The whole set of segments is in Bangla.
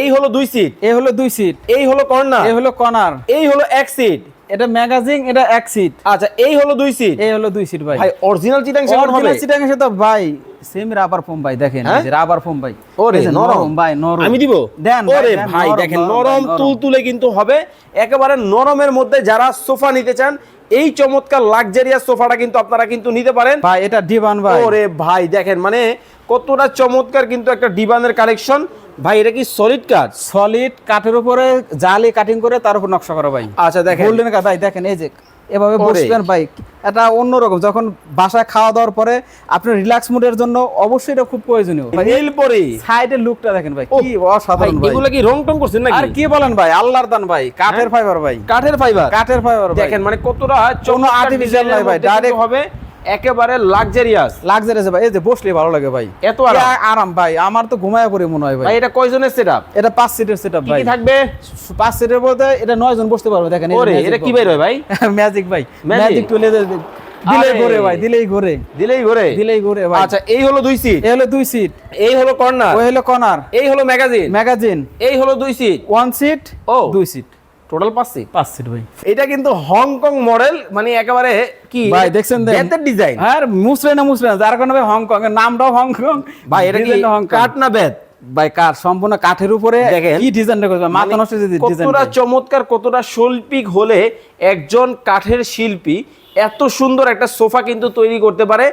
এই হলো দুই সিট এই হলো দুই সিট এই হলো কর্নার এ হলো কর্নার এই হলো এক সিট এটা ম্যাগাজিন এটা এক সিট আচ্ছা এই হলো দুই সিট এই হলো দুই সিট ভাই। ভাই অরিজিনাল চিটাং অরিজিনাল সিটাং এসে তো ভাই সেম রাবার ফোম ভাই দেখেন হ্যাঁ? রাবার ফোম ভাই। ওরে নরম ভাই নরম। আমি দিব? দেন ওরে ভাই দেখেন নরম, নরম। তুলতুলে কিন্তু হবে। একেবারে নরমের মধ্যে যারা সোফা নিতে চান এই চমৎকার লাক্সারিয়াস সোফাটা কিন্তু আপনারা কিন্তু নিতে পারেন। ভাই এটা ডিভান ভাই। ওরে ভাই দেখেন মানে কতটা চমৎকার কিন্তু একটা ডিবানের কালেকশন ভাই এটা কি সলিড কাঠ সলিড কাঠের উপরে জালি কাটিং করে তার উপর নকশা করা ভাই। আচ্ছা দেখেন। গোল্ডেন কাঠ ভাই দেখেন এই যে এভাবে বসবেন ভাই এটা অন্যরকম যখন বাসায় খাওয়া দাওয়ার পরে আপনার রিল্যাক্স মুডের জন্য অবশ্যই এটা খুব প্রয়োজনীয়। নীল পরি। সাইডের লুকটা দেখেন ভাই কি অসাধারণ ভাই এগুলো কি রং টং করছেন আর কি বলেন ভাই আল্লাহর দান ভাই কাঠের ফাইবার ভাই। কাঠের ফাইবার কাঠের ফাইবার দেখেন মানে কতটা কোনো নাই ভাই, direct- হবে। একেবারে লাক্সারিয়াস লাক্সারিয়াস ভাই এই যে বসলে ভালো লাগে ভাই। এত আরাম। ভাই আমার তো ঘুমায় পড়ে মনে হয় ভাই। এটা কয়জনের সেটআপ এটা পাঁচ সিটের সেটআপ ভাই কি থাকবে? পাঁচ সিটের বলতে এটা নয় জন বসতে পারবে দেখেন ওরে এটা কি বের হয় ভাই? ম্যাজিক ভাই? ম্যাজিক দে- দিলেই। ঘুরে ভাই দিলেই ঘুরে। দিলেই ঘুরে? দিলেই ঘুরে ভাই। আচ্ছা এই হলো দুই সিট এ হলো দুই সিট এই হলো কর্নার ওই হলো কর্নার এই হলো ম্যাগাজিন ম্যাগাজিন এই হলো দুই সিট ওয়ান সিট ও। দুই সিট টোটাল পাঁচ সিট পাঁচ সিট ভাই। এটা কিন্তু হংকং মডেল মানে একেবারে কি ভাই দেখছেন দেন। ডিজাইন আর মুসরে না মুসরে না যার কারণে হংকং এর নামটাও হংকং ভাই এটা কি কাট না বেত ভাই কাঠ সম্পূর্ণ কাঠের উপরে কি ডিজাইনটা করবে মাথা নষ্ট ডিজাইন কতটা চমৎকার কতটা শৈল্পিক হলে একজন কাঠের শিল্পী এত সুন্দর একটা সোফা কিন্তু তৈরি করতে পারে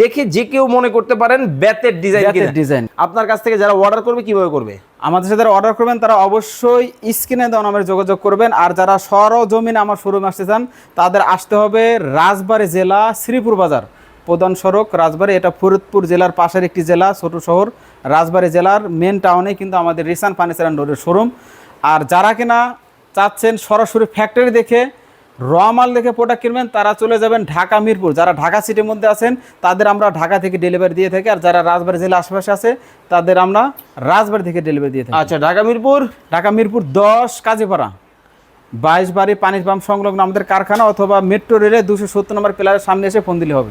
দেখে যে কেউ মনে করতে পারেন বেতের ডিজাইন ডিজাইন। আপনার কাছ থেকে যারা অর্ডার করবে কীভাবে করবে? আমাদের সাথে অর্ডার করবেন তারা অবশ্যই স্ক্রিনে দেওয়া নাম্বারে যোগাযোগ করবেন। আর যারা সরজমিনে আমার শোরুমে আসতে চান তাদের আসতে হবে রাজবাড়ী জেলা শ্রীপুর বাজার। প্রধান সড়ক রাজবাড়ি। এটা ফরিদপুর জেলার পাশের একটি জেলা ছোট শহর। রাজবাড়ি জেলার মেন টাউনে কিন্তু আমাদের রিসান ফার্নিচার অ্যান্ড ডোরের শোরুম আর যারা কিনা চাচ্ছেন সরাসরি ফ্যাক্টরি দেখে র মাল দেখে প্রোডাক্ট কিনবেন তারা চলে যাবেন ঢাকা মিরপুর। যারা ঢাকা সিটির মধ্যে আছেন তাদের আমরা ঢাকা থেকে ডেলিভারি দিয়ে থাকি। আর যারা রাজবাড়ি জেলা আশেপাশে আছে তাদের আমরা রাজবাড়ি থেকে ডেলিভারি দিয়ে থাকি। আচ্ছা ঢাকা মিরপুর? ঢাকা মিরপুর দশ কাজীপাড়া। বাইশ বাড়ি পানির পাম্প সংলগ্ন আমাদের কারখানা অথবা মেট্রো রেলে দুশো সত্তর নম্বর পিলারের সামনে এসে ফোন দিলে হবে।